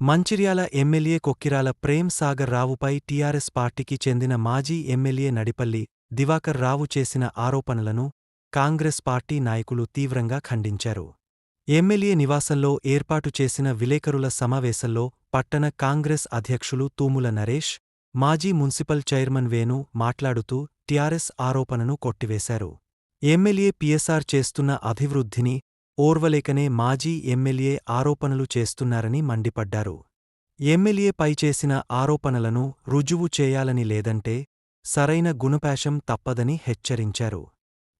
Mancherial MLA Kokkirala Prem Sagar రావుపై TRS పార్టీకి చెందిన మాజీ ఎమ్మెల్యే నడిపల్లి దివాకర్ రావు చేసిన ఆరోపణలను కాంగ్రెస్ పార్టీ నాయకులు తీవ్రంగా ఖండించారు. ఎమ్మెల్యే నివాసంలో ఏర్పాటు చేసిన విలేకరుల సమావేశంలో పట్టణ కాంగ్రెస్ అధ్యక్షులు తూముల నరేష్ మాజీ మున్సిపల్ చైర్మన్ వేణు మాట్లాడుతూ టీఆర్ఎస్ ఆరోపణను కొట్టివేశారు. ఎమ్మెల్యే పిఎస్ఆర్ చేస్తున్న అభివృద్ధిని ఓర్వలేకనే మాజీ ఎమ్మెల్యే ఆరోపణలు చేస్తున్నారని మండిపడ్డారు. ఎమ్మెల్యేపై చేసిన ఆరోపణలను రుజువు చేయాలని లేదంటే సరైన గుణపాశం తప్పదని హెచ్చరించారు.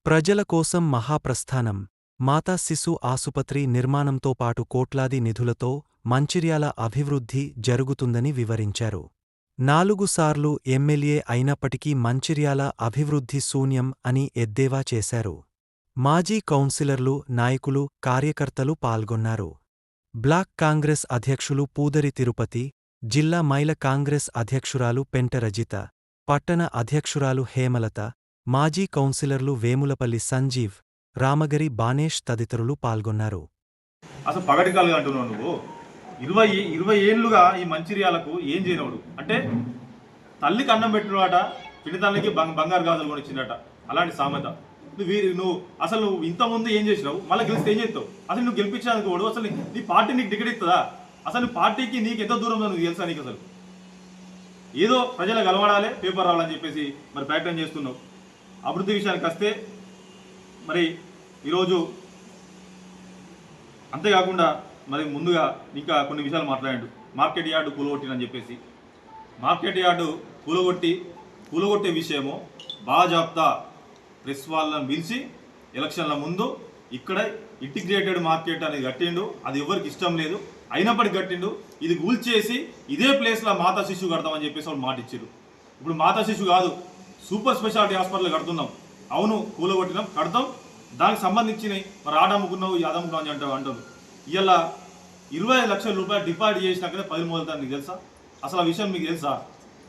ప్రజల కోసం మహాప్రస్థానం మాతా శిశు ఆసుపత్రి నిర్మాణంతో పాటు కోట్లాది నిధులతో మంచిర్యాల అభివృద్ధి జరుగుతుందని వివరించారు. నాలుగుసార్లు ఎమ్మెల్యే అయినప్పటికీ మంచిర్యాల అభివృద్ధి శూన్యం అని ఎద్దేవా చేశారు. మాజీ కౌన్సిలర్లు నాయకులు కార్యకర్తలు పాల్గొన్నారు. బ్లాక్ కాంగ్రెస్ అధ్యక్షులు పూదరి తిరుపతి జిల్లా మైల కాంగ్రెస్ అధ్యక్షురాలు పెంటరజిత పట్టణ అధ్యక్షురాలు హేమలత మాజీ కౌన్సిలర్లు వేములపల్లి సంజీవ్ రామగరి బానేష్ తదితరులు పాల్గొన్నారు. అసలు పగటికాలు అంటున్నావు నువ్వు? ఇరవై ఇరవై ఏళ్ళుగా ఈ మంచిర్యాలకు ఏం చేయనోడు? అంటే తల్లికి అన్నం పెట్టినవాట పిడి తల్లికి బంగారు గాజులు కొనిచ్చిందట. అలాంటి సామెత. నువ్వు వీరి నువ్వు అసలు నువ్వు ఇంతకుముందు ఏం చేసినావు? మళ్ళీ గెలిస్తే ఏం చేస్తావు? అసలు నువ్వు గెలిపించడానికి వాడు అసలు నీ- పార్టీ నీకు టికెట్ ఇస్తుందా? అసలు పార్టీకి నీకు ఎంత దూరం నువ్వు తెలుసా నీకు అసలు? ఏదో ప్రజలకు కలవడాలే పేపర్ రావాలని చెప్పేసి మరి ప్రయత్నం చేస్తున్నావు. అభివృద్ధి విషయానికి వస్తే మరి ఈరోజు అంతేకాకుండా మరి ముందుగా ఇంకా కొన్ని విషయాలు మాట్లాడాడు. మార్కెట్ యార్డు కూలగొట్టినని చెప్పేసి. మార్కెట్ యార్డు కూలగొట్టి కూలగొట్టే విషయము బాజాప్తా ప్రెస్ వాళ్ళని పిలిచి ఎలక్షన్ల ముందు ఇక్కడ ఇంటిగ్రేటెడ్ మార్కెట్ అనేది కట్టిండు. అది ఎవరికి ఇష్టం లేదు. అయినప్పటికీ కట్టిండు. ఇది కూల్చేసి ఇదే ప్లేస్లో మాతా శిశువు కడతామని చెప్పేసి వాళ్ళు మాట ఇచ్చారు ఇప్పుడు మాతా శిశు కాదు సూపర్ స్పెషాలిటీ హాస్పిటల్ కడుతున్నాం. అవును కూలగొట్టినాం కడతాం. దానికి సంబంధించినవి మరి ఆడమ్ముకున్నావు యాదమ్ముకున్నావు అని అంటావు అంటారు. ఇలా ఇరవై ఐదు లక్షల రూపాయలు డిపాజిట్ చేసినాకనే పది మొదలుతారు నీకు తెలుసా? అసలు ఆ విషయం మీకు తెలుసా?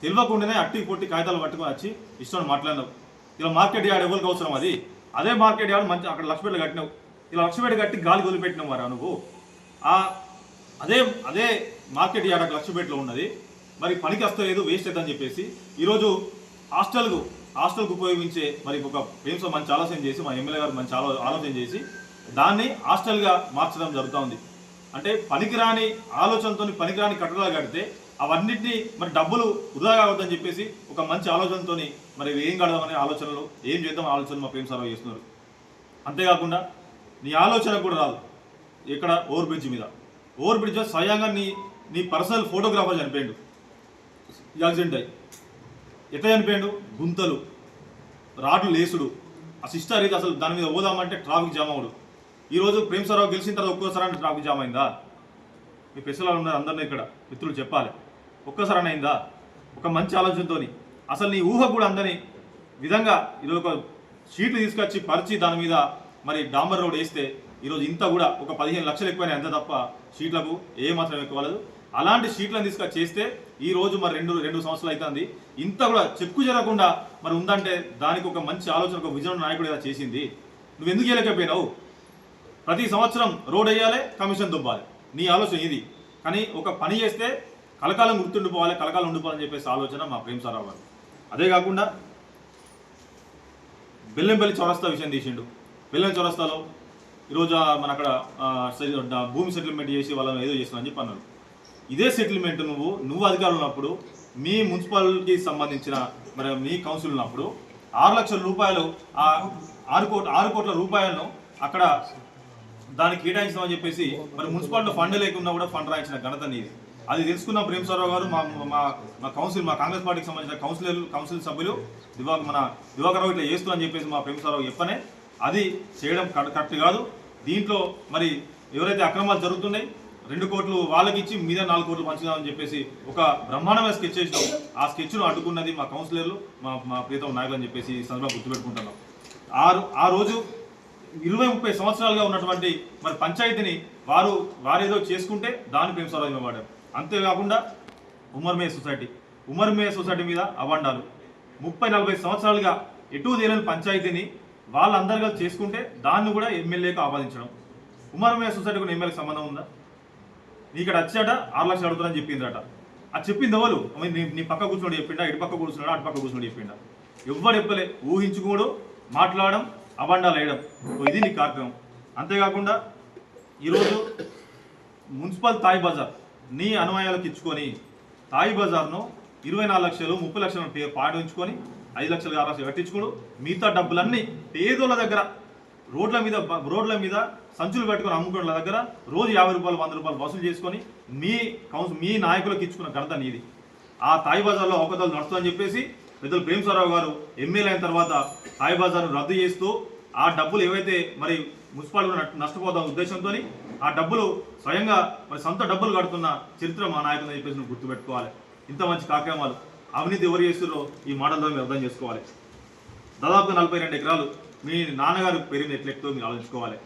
తెలియకుండానే అట్టి పొట్టి కాగితాలు పట్టుకొని వచ్చి ఇష్టం మాట్లాడినావు. ఇలా మార్కెట్ యార్డ్ ఎవరికి అవసరం అది? అదే మార్కెట్ యార్డ్ మంచి అక్కడ లక్షపేట కట్టినావు. ఇలా లక్షపేట కట్టి గాలి వదిలిపెట్టినావు వారా నువ్వు? ఆ అదే అదే మార్కెట్ యార్డ్ అక్కడ లక్షపేటలో ఉన్నది. మరి పనికి వస్తలేదు వేస్ట్ అవుతుందని చెప్పేసి ఈరోజు హాస్టల్కు హాస్టల్కు ఉపయోగించే మరి ఒక ప్రేమ్స్ మంచి ఆలోచన చేసి మా ఎమ్మెల్యే గారు మంచి ఆలో ఆలోచన చేసి దాన్ని హాస్టల్గా మార్చడం జరుగుతూ ఉంది. అంటే పనికిరాని ఆలోచనతో పనికిరాని కట్టడాలు కడితే అవన్నిటిని మరి డబ్బులు వృధా కావద్దని చెప్పేసి ఒక మంచి ఆలోచనతో మరి ఏం కడదామనే ఆలోచనలు ఏం చేద్దాం ఆలోచన మా ప్రేమ సార్ చేస్తున్నారు. అంతేకాకుండా నీ ఆలోచన కూడా రాదు. ఇక్కడ ఓవర్ బ్రిడ్జ్ మీద. ఓవర్ బ్రిడ్జ్ స్వయంగా నీ నీ పర్సనల్ ఫోటోగ్రాఫర్ చనిపోయాడు. యాక్సిడెంట్ అయ్యి ఎట్లా చనిపోయాడు? గుంతలు రాడ్లు లేసుడు. ఆ సిస్టర్ ఇది అసలు దాని మీద పోదామంటే ట్రాఫిక్ జామ్ అవడు. ఈరోజు ప్రేమ్ సరావు గెలిచిన తర్వాత ఒక్కోసారి అంటే ట్రాఫిక్ జామ్ అయిందా? మీ పెసలాలు ఉన్నారు అందరినీ ఇక్కడ. మిత్రులు చెప్పాలి. ఒక్కసారి అయిందా? ఒక మంచి ఆలోచనతోని. అసలు నీ ఊహ కూడా అందని. విధంగా ఈరోజు ఒక షీట్లు తీసుకొచ్చి పరిచి దాని మీద మరి డాంబర్ రోడ్ వేస్తే ఈరోజు ఇంత కూడా ఒక పదిహేను లక్షలు ఎక్కువైనా ఎంత తప్ప షీట్లకు ఏ మాత్రం ఎక్కువలేదు అలాంటి షీట్లను తీసుకొచ్చి చేస్తే ఈ రోజు మరి రెండు రెండు సంవత్సరాలు అవుతుంది ఇంత కూడా చెక్కు జరగకుండా మరి ఉందంటే దానికి ఒక మంచి ఆలోచన ఒక విజయం నాయకుడు ఇలా చేసింది. నువ్వు ఎందుకు చేయలేకపోయినావు ప్రతి సంవత్సరం రోడ్ వేయాలి కమిషన్ దుబ్బాలి. నీ ఆలోచన ఇది. కానీ ఒక పని చేస్తే కలకాలం గుర్తుండిపోవాలి కలకాలం ఉండిపోవాలని చెప్పేసి ఆలోచన మా ప్రేమ్ సారావు గారు. అదే కాకుండా బెల్లంపల్లి చౌరస్తా విషయం తీసిండు. బెల్లం చౌరస్తాలో ఈరోజు మన అక్కడ భూమి సెటిల్మెంట్ చేసి వాళ్ళని ఏదో చేస్తున్నా అని చెప్పి అన్నారు. ఇదే సెటిల్మెంట్ నువ్వు నువ్వు అధికారులు ఉన్నప్పుడు మీ మున్సిపాలిటీకి సంబంధించిన మరి మీ కౌన్సిల్ ఉన్నప్పుడు ఆరు లక్షల రూపాయలు ఆ ఆరు కోట్ల ఆరు కోట్ల రూపాయలను అక్కడ దానికి కేటాయించామని చెప్పేసి మరి మున్సిపాలిటీ ఫండ్ లేకుండా కూడా ఫండ్ రాయించిన ఘనత నీది. అది తెలుసుకున్న ప్రేమ్ సారావు గారు మా మా మా కౌన్సిల్ మా కాంగ్రెస్ పార్టీకి సంబంధించిన కౌన్సిలర్ కౌన్సిల్ సభ్యులు దివాక మన దివాకర్ రావు ఇట్లా చేస్తూ అని చెప్పేసి మా ప్రేమ్ సారావు చెప్పనే అది చేయడం కరెక్ట్ కాదు. దీంట్లో మరి ఎవరైతే అక్రమాలు జరుగుతున్నాయి రెండు కోట్లు వాళ్ళకి ఇచ్చి మీద నాలుగు కోట్లు పంచుదామని చెప్పేసి ఒక బ్రహ్మాండమైన స్కెచ్ చేసినాం ఆ స్కెచ్ను అడ్డుకున్నది మా కౌన్సిలర్లు మా మా ప్రీతం నాయకులు అని చెప్పేసి ఈ సందర్భంగా గుర్తుపెట్టుకుంటున్నాం. ఆ ఆ రోజు ఇరవై ముప్పై సంవత్సరాలుగా ఉన్నటువంటి మరి పంచాయతీని వారు వారేదో చేసుకుంటే దాని ప్రేమ స్వరాజ్యం ఇవ్వడం అంతేకాకుండా ఉమర్మే సొసైటీ. ఉమర్మే సొసైటీ మీద అవాండాలు ముప్పై నలభై సంవత్సరాలుగా ఎటు తేలని పంచాయతీని వాళ్ళందరూ కలిసి చేసుకుంటే దాన్ని కూడా ఎమ్మెల్యేకు ఆపాదించడం. ఉమర్మే సొసైటీకి ఎమ్మెల్యేకి సంబంధం ఉందా? నీ ఇక్కడ వచ్చాట ఆరు లక్షలు అడుగుతానని చెప్పిందట అది చెప్పింది ఎవరు? నీ నీ పక్క కూర్చున్నాడు చెప్పిండా? ఇటు పక్క కూర్చున్నాడు? అటు పక్క కూర్చున్నాడు చెప్పిండా? ఎవ్వరు చెప్పలే. ఊహించుకోడు మాట్లాడడం అబండాలు వేయడం. ఇది నీ కార్యక్రమం. అంతేకాకుండా ఈరోజు మున్సిపల్ తాయి బజార్ నీ అనుమయాలకు ఇచ్చుకొని తాయి బజార్ను ఇరవై నాలుగు లక్షలు ముప్పై లక్షల పేరు పాటించుకొని ఐదు లక్షలు ఆరు లక్షలు కట్టించుకోడు. మిగతా డబ్బులన్నీ పేదోళ్ళ దగ్గర రోడ్ల మీద రోడ్ల మీద సంచులు పెట్టుకొని అమ్ముకున్న దగ్గర రోజు యాభై రూపాయలు వంద రూపాయలు వసూలు చేసుకొని మీ కౌన్స్ మీ నాయకులకు ఇచ్చుకున్న ఘనత నీది. ఆ తాయి బజార్లో అవకతలు నడుస్తుందని చెప్పేసి పెద్దలు ప్రేమసారావు గారు ఎమ్మెల్యే అయిన తర్వాత తాయి బజార్ను రద్దు చేస్తూ ఆ డబ్బులు ఏవైతే మరి మున్సిపాలిటీ నష్టపోదాం ఉద్దేశంతో ఆ డబ్బులు స్వయంగా మరి సొంత డబ్బులు కడుతున్న చరిత్ర మా నాయకులు చెప్పేసి నువ్వు గుర్తుపెట్టుకోవాలి. ఇంత మంచి కార్యక్రమాలు అవినీతి ఎవరు చేస్తున్నారో ఈ మోడల్ ద్వారా మీరు అర్థం చేసుకోవాలి. దాదాపు నలభై రెండు ఎకరాలు మీ నాన్నగారు పెరిగిన ఎట్లెక్తో మీరు ఆలోచించుకోవాలి.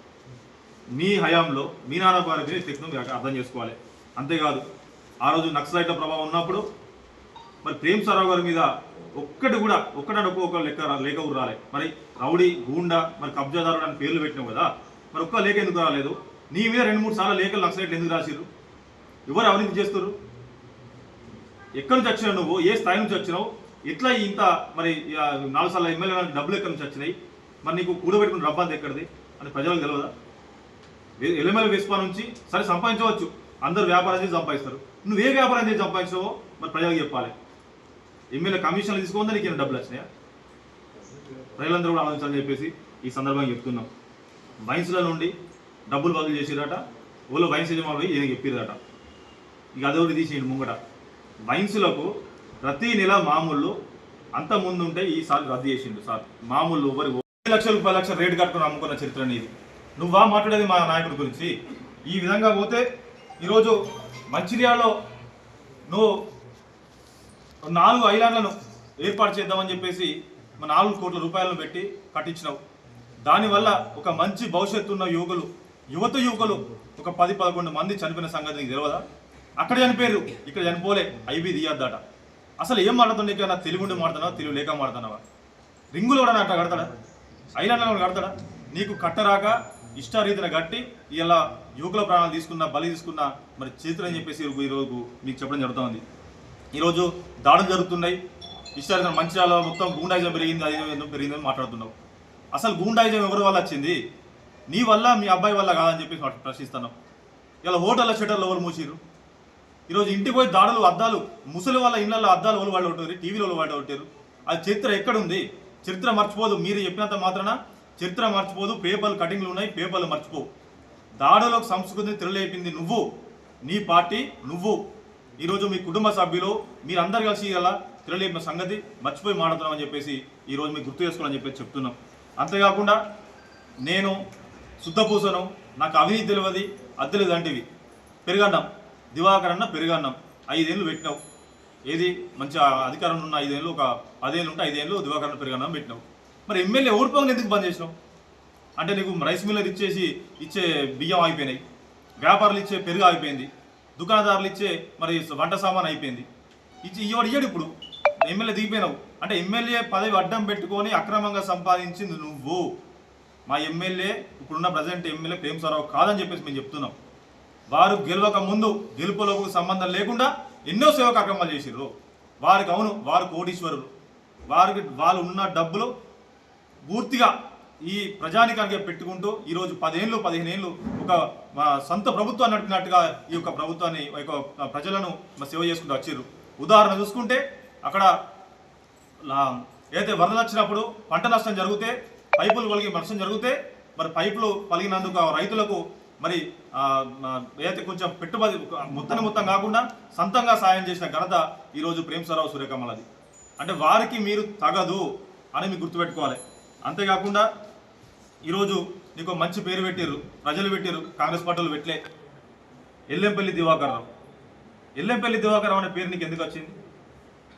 మీ హయాంలో మీ నాన్నగారి పెరిగిన ఎట్లెక్తో మీరు అర్థం చేసుకోవాలి. అంతేకాదు ఆ రోజు నక్సలైట్ల ప్రభావం ఉన్నప్పుడు మరి ప్రేమ్ సరావు గారి మీద ఒక్కటి కూడా ఒక్కడంటే ఒక లెక్క లేఖ రాలే. మరి రౌడీ గూండా మరి కబ్జాదారుడు అని పేర్లు పెట్టినావు కదా మరి ఒక్క లేఖ ఎందుకు రాలేదు? నీ మీద రెండు మూడు సార్లు లేఖలు నక్సలైట్లు ఎందుకు రాసిరు ఎవరు అవినీతి చేస్తారు ఎక్కడి నుంచి వచ్చినావు నువ్వు? ఏ స్థాయి నుంచి వచ్చినావు? ఎట్లా ఇంత మరి నాలుగు సార్లు ఎమ్మెల్యే డబ్బులు ఎక్కడి నుంచి వచ్చినాయి? మరి నీకు కూడబెట్టుకున్న డబ్బు ఎక్కడిది? అని ప్రజలకు తెలియదా ఎల్ఎంఎల్ వేస్పా నుంచి సరే సంపాదించవచ్చు. అందరు వ్యాపారం చేసి సంపాదిస్తారు. నువ్వు ఏ వ్యాపారం చేసి సంపాదించావో మరి ప్రజలకు చెప్పాలి. ఎమ్మెల్యే కమిషన్లు తీసుకుందా నీకు డబ్బులు వచ్చినాయా? ప్రజలందరూ కూడా ఆలోచించాలని చెప్పేసి ఈ సందర్భంగా చెప్తున్నాం. వైన్స్ల నుండి డబ్బులు బదులు చేసిరట ఊళ్ళో వైన్స్ యజమానులు ఏం చెప్పిరట ఇక అదొకటి తీసేయండి ముంగట. వైన్స్లకు ప్రతి నెల మామూళ్ళు అంత ముందు ఉంటే ఈసారి రద్దు చేసిండు సార్. మామూలు ఎవరి ఒక లక్షలు పది లక్షలు రేటు కట్టుకుని అమ్ముకున్న చరిత్ర నీది నువ్వా మాట్లాడేది మా నాయకుడి గురించి. ఈ విధంగా పోతే ఈరోజు మంచిర్యాలలో నువ్వు నాలుగు ఐలాండ్లను ఏర్పాటు చేద్దామని చెప్పేసి మన నాలుగు కోట్ల రూపాయలను పెట్టి కట్టించినావు దానివల్ల ఒక మంచి భవిష్యత్తు ఉన్న యువకులు యువత యువకులు ఒక పది పదకొండు మంది చనిపోయిన సంగతి నీకు తెలియదా అక్కడ చనిపోయారు ఇక్కడ చనిపోలే ఐబీ తీయద్దట అసలు ఏం మాట్లాడుతుంది నీకన్నా తెలుగుండి మాడుతున్నావా తెలుగు లేక మాడుతున్నావా రింగులు కూడా అట్లా కడతాడా? ఐలాండ్లో కడతాడా? నీకు కట్టరాక ఇష్టారీతిన కట్టి ఇలా యువకుల ప్రాణాలు తీసుకున్న బలి తీసుకున్న మరి చేతులు అని చెప్పేసి ఈరోజు మీకు చెప్పడం జరుగుతుంది ఈరోజు దాడులు జరుగుతున్నాయి. విషయాలు మంచిర్యాల మొత్తం గూండాయిజం పెరిగింది అది ఎందుకు పెరిగిందని మాట్లాడుతున్నావు అసలు గూండాయిజం ఎవరి వల్ల వచ్చింది? నీ వల్ల మీ అబ్బాయి వల్ల కాదని చెప్పి ప్రశ్నిస్తున్నావు ఇలా హోటళ్ళ షటర్లు ఎవరు మూసిరు ఈరోజు ఇంటికి పోయి దాడులు అద్దాలు ముసలి వాళ్ళ ఇళ్ళల్లో అద్దాలు వాళ్ళు వాళ్ళు ఉంటారు టీవీలో వాళ్ళు ఉంటారు అది చరిత్ర ఎక్కడుంది? చరిత్ర మర్చిపోదు. మీరు చెప్పినంత మాత్రాన చరిత్ర మర్చిపోదు. పేపర్లు కటింగ్లు ఉన్నాయి పేపర్లు మర్చిపోవు దాడులకు సంస్కృతిని తెరలేపింది నువ్వు. నీ పార్టీ నువ్వు. ఈరోజు మీ కుటుంబ సభ్యులు మీరందరు కలిసి ఇలా తిరలేపిన సంగతి మర్చిపోయి మాట్లాడుతున్నామని చెప్పేసి ఈరోజు మీకు గుర్తు చేసుకోవాలని చెప్పేసి చెప్తున్నాం. అంతేకాకుండా నేను శుద్ధపూసను నాకు అవినీతి తెలియదు అద్దెలు దంటివి పెరుగన్నం దివాకరన్న పెరుగన్నం ఐదేళ్ళు పెట్టినావు. ఏది? మంచి అధికారం ఉన్న ఐదేళ్ళు ఒక పదేళ్ళు ఉంటే ఐదేళ్ళు దివాకరణ పెరుగన్నం పెట్టినావు. మరి ఎమ్మెల్యే ఓడిపోగానే ఎందుకు బంద్ చేసినావు? అంటే నీకు రైస్ మిల్లర్ ఇచ్చేసి ఇచ్చే బియ్యం ఆగిపోయినాయి. వ్యాపారులు ఇచ్చే పెరుగు ఆగిపోయింది. దుకాణదారులు ఇచ్చే మరి వంట సామాన్ అయిపోయింది. ఇచ్చి ఇవాడు ఇయ్యడు ఇప్పుడు. ఎమ్మెల్యే దిగిపోయినావు. అంటే ఎమ్మెల్యే పదవి అడ్డం పెట్టుకొని అక్రమంగా సంపాదించింది నువ్వు. మా ఎమ్మెల్యే ఇప్పుడున్న ప్రజెంట్ ఎమ్మెల్యే ప్రేమ్ సారావు కాదని చెప్పేసి మేము చెప్తున్నాం. వారు గెలవక ముందు గెలుపులకు సంబంధం లేకుండా ఎన్నో సేవ కార్యక్రమాలు చేసిర్రు. వారికి అవును వారు కోటీశ్వరులు. వారికి వాళ్ళు ఉన్న డబ్బులు పూర్తిగా ఈ ప్రజానికానికి పెట్టుకుంటూ ఈరోజు పదిహేనులు పదిహేను ఏళ్ళు ఒక సొంత ప్రభుత్వాన్ని నడిపినట్టుగా ఈ యొక్క ప్రభుత్వాన్ని యొక్క ప్రజలను సేవ చేసుకుంటూ వచ్చారు ఉదాహరణ చూసుకుంటే అక్కడ ఏదైతే వరదలు వచ్చినప్పుడు పంట నష్టం జరిగితే పైపులు పలిగి నష్టం జరిగితే మరి పైపులు పలిగినందుకు రైతులకు మరి ఏదైతే కొంచెం పెట్టుబడి మొత్తం మొత్తం కాకుండా సొంతంగా సాయం చేసిన ఘనత ఈరోజు ప్రేమసారావు సూర్యకమలది. అంటే వారికి మీరు తగదు అని మీరు గుర్తుపెట్టుకోవాలి. అంతేకాకుండా ఈరోజు నీకు మంచి పేరు పెట్టిర్రు ప్రజలు పెట్టిర్రు కాంగ్రెస్ పార్టీలు పెట్టలే. ఎల్లంపల్లి దివాకర్ రావు. ఎల్లంపల్లి దివాకర్ రావు అనే పేరు నీకు ఎందుకు వచ్చింది?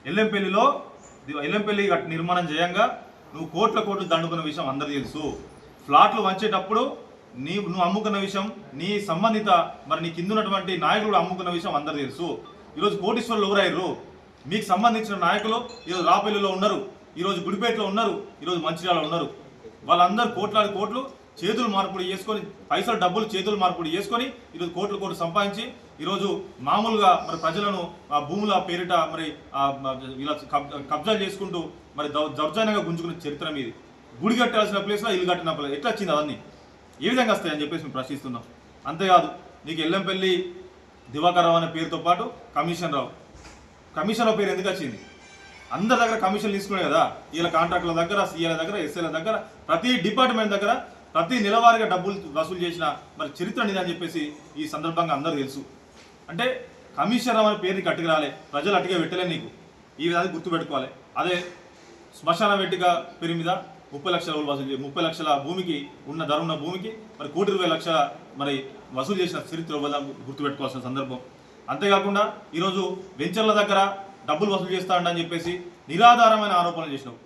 ఎల్లంపల్లిలో ది- ఎల్లంపల్లి నిర్మాణం చేయంగా నువ్వు కోట్ల కోట్లు దండుకున్న విషయం అందరు తెలుసు. ఫ్లాట్లు వంచేటప్పుడు నీ నువ్వు అమ్ముకున్న విషయం నీ సంబంధిత మరి నీ కింద ఉన్నటువంటి నాయకులు అమ్ముకున్న విషయం అందరు తెలుసు. ఈరోజు కోటీశ్వరులు ఎవరయ్యారు మీకు సంబంధించిన నాయకులు ఈరోజు రాపల్లిలో ఉన్నారు. ఈరోజు గుడిపేటలో ఉన్నారు. ఈరోజు మంచిర్యాలలో ఉన్నారు. వాళ్ళందరూ కోట్లాది కోట్లు చేతులు మార్పుడు చేసుకొని పైసలు డబ్బులు చేతులు మార్పుడు చేసుకొని ఈరోజు కోట్లు కోట్లు సంపాదించి ఈరోజు మామూలుగా మరి ప్రజలను ఆ భూముల పేరిట మరి ఇలా కబ్- కబ్జాలు చేసుకుంటూ మరి దౌర్జన్యంగా గుంజుకున్న చరిత్ర మీది. గుడి కట్టాల్సిన ప్లేస్లో ఇల్లు కట్టిన ప్లేస్ ఎట్లా వచ్చింది అవన్నీ? ఏ విధంగా వస్తాయని చెప్పేసి మేము ప్రశ్నిస్తున్నాం. అంతేకాదు నీకు ఎల్లంపల్లి దివాకర్ రావు అనే పేరుతో పాటు కమిషన్ రావు. కమిషన్ రావు పేరు ఎందుకు వచ్చింది? అందరి దగ్గర కమిషన్ తీసుకునే కదా వీళ్ళ కాంట్రాక్టుల దగ్గర సీఏల దగ్గర ఎస్ఏల దగ్గర ప్రతి డిపార్ట్మెంట్ దగ్గర ప్రతి నెలవారీగా డబ్బులు వసూలు చేసిన మరి చరిత్ర అనేది అని చెప్పేసి ఈ సందర్భంగా అందరూ తెలుసు. అంటే కమిషన్ అనే పేరుని కట్టుకు రాలే ప్రజలు అట్టుగా పెట్టలే నీకు. ఈ విధంగా గుర్తుపెట్టుకోవాలి అదే శ్మశాన వెట్టిక పేరు మీద ముప్పై లక్షల వసూలు చేసి ముప్పై లక్షల భూమికి ఉన్న ధర ఉన్న భూమికి మరి కోటి ఇరవై లక్షల మరి వసూలు చేసిన చరిత్ర వల్ల గుర్తుపెట్టుకోవాల్సిన సందర్భం. అంతేకాకుండా ఈరోజు వెంచర్ల దగ్గర డబ్బులు వసూలు చేస్తాడని చెప్పేసి నిరాధారమైన ఆరోపణలు చేసినావు.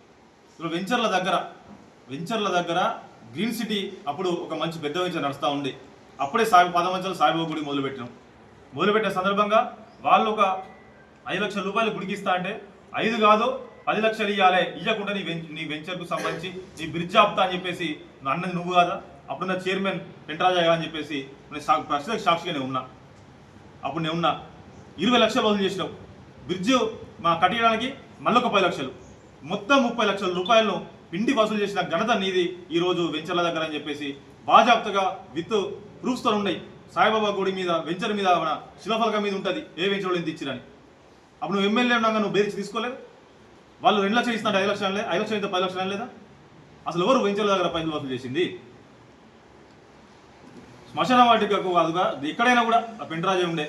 ఇప్పుడు వెంచర్ల దగ్గర వెంచర్ల దగ్గర గ్రీన్ సిటీ అప్పుడు ఒక మంచి పెద్ద వెంచర్ నడుస్తూ ఉంది. అప్పుడే సాయి పదమంచలు సాయిబాబు గుడి మొదలుపెట్టినాం. మొదలుపెట్టిన సందర్భంగా వాళ్ళు ఒక ఐదు లక్షల రూపాయలు గుడికి ఇస్తా అంటే ఐదు కాదు పది లక్షలు ఇవ్వాలి ఇవ్వకుండా నీ వెంచ నీ వెంచర్కు సంబంధించి నీ బ్రిడ్జ్ ఆపుతా అని చెప్పేసి నా అన్నది నువ్వు కాదా? అప్పుడున్న చైర్మన్ వెంకటరాజయ్య అని చెప్పేసి నేను సా- ప్రస్తుత నేను ఉన్నా. అప్పుడు నేను ఉన్నా. ఇరవై లక్షలు వసూలు చేసినావు. బ్రిడ్జ్ మా కట్టడానికి మళ్ళొక పది లక్షలు. మొత్తం ముప్పై లక్షల రూపాయలను పిండి వసూలు చేసిన ఘనత నీది ఈ రోజు వెంచర్ల దగ్గర అని చెప్పేసి బాజాప్తగా విత్ ప్రూఫ్స్తో ఉన్నాయి. సాయిబాబా గుడి మీద వెంచర్ మీద మన శిలఫలకం మీద ఉంటుంది. ఏ వెంచర్లో ఇంత ఇచ్చిరని అప్పుడు నువ్వు ఎమ్మెల్యే ఉన్నాక నువ్వు బేరిచి తీసుకోలేదు? వాళ్ళు రెండు లక్షలు ఇస్తున్నారు ఐదు లక్షలు ఐదు లక్షలు అయితే పది లక్షలు లేదా అసలు ఎవరు వెంచర్ల దగ్గర పైసలు వసూలు చేసింది? శ్మశాన వాటికకు కాదుగా ఎక్కడైనా కూడా ఆ పెంటరాజే ఉండే.